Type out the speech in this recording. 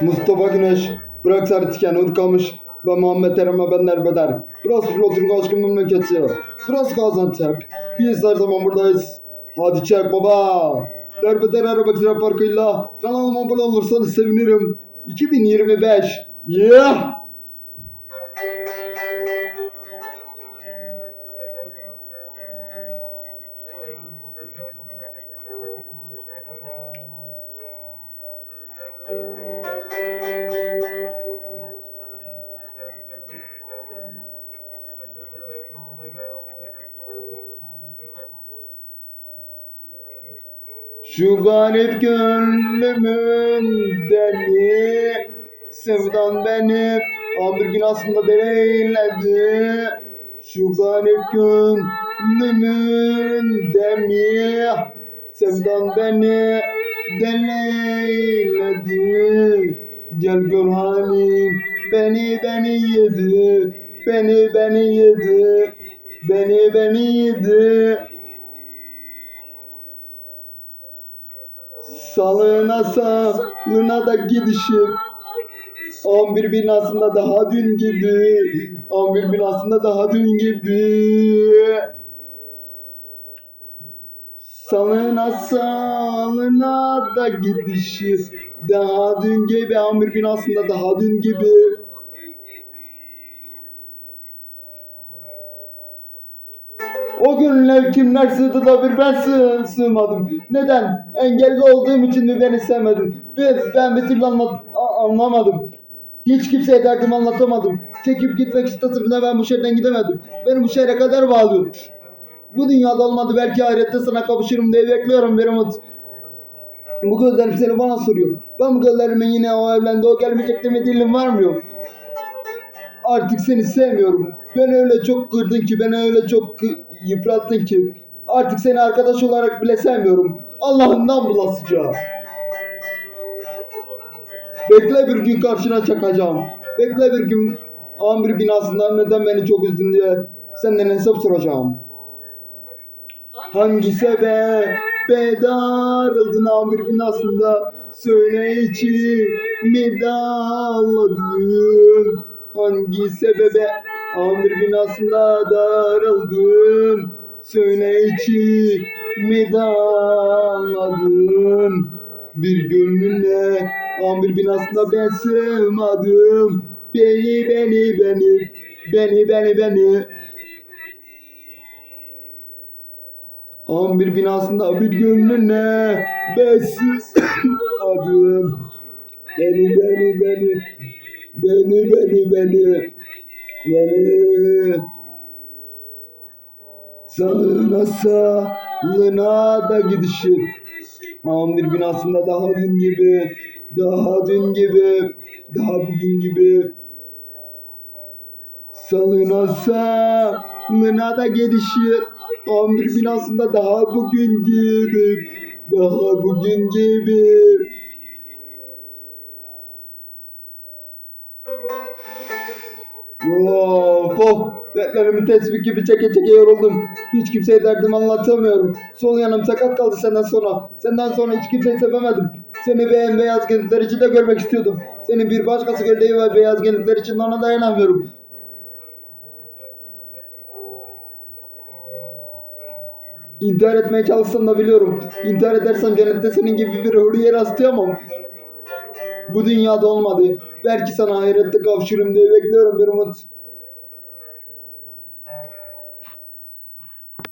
Mustafa Güneş, Burak Sertiken, Uğur Kamış ve Muhammed Erem'e ben Erbeder. Burası Pilot'un aşkın memleketi. Burası Gaziantep. Biz her zaman buradayız. Hadi çek baba. Derbeder Araba Sıra Parkı'yla kanalıma abone olursanız sevinirim. 2025. Yeah! Şu garip gönlümün deli. Sevdan beni Amir gün aslında deneyledi Şu garip gönlümün demi. Sevdan beni deleyledi Gel gör halim beni beni yedi. Beni beni yedi. Beni beni yedi Salına salına da gidişim. 11 binasında daha dün gibi. 11 binasında daha dün gibi. Salına salına da gidişi Daha dün gibi 11 binasında daha dün gibi O günler kimler sığdı da bir ben sığ, sığmadım. Neden? Engelli olduğum için mi beni sevmedin? Ben, ben bir türlü anlat, anlamadım. Hiç kimseye derdimi anlatamadım. Çekip gitmek de ben bu şehirden gidemedim. Beni bu şehre kadar bağlıyor. Bu dünyada olmadı belki ahirette sana kavuşurum diye bekliyorum bir umut. Bu gözlerim seni bana soruyor. Ben bu gözlerime yine o evlendi o gelmeyecek deme dilim var mı yok? Artık seni sevmiyorum. Beni öyle çok kırdın ki, beni öyle çok yıprattın ki. Artık seni arkadaş olarak bile sevmiyorum. Allah'ından bulasıca. Bekle bir gün karşına çakacağım. Bekle bir gün amir binasında neden beni çok üzdün diye senden hesap soracağım. Hangi sebebe darıldın amir binasında Söyle içimi dağladın Hangi sebebe amir binasında darıldın Söyle içimi dağladın Bir gönlünle amir binasında ben sığmadım. Beni beni beni Beni beni beni. 11 binasında bir gönlüne bensiz adım. Beni beni beni beni beni beni beni Salına salına da gidişim 11 binasında daha dün gibi daha dün gibi daha bugün gibi. Salına salına da gidişim 11 binasında daha bugün gibi daha bugün gibi Of of Dertlerimi tesbih gibi çeke çeke yoruldum. Hiç kimseye derdimi anlatamıyorum. Sol yanım sakat kaldı senden sonra. Senden sonra hiç kimseyi sevemedim. Seni beyaz gençler içinde görmek istiyordum. Senin bir başkası göldeği ve beyaz gençler için ona dayanamıyorum. İntihar etmeye çalışsam da biliyorum. İntihar edersem cennette senin gibi bir huriye rastlayamam. Bu dünyada olmadı. Belki sana ahirette kavuşurum diye bekliyorum bir umut.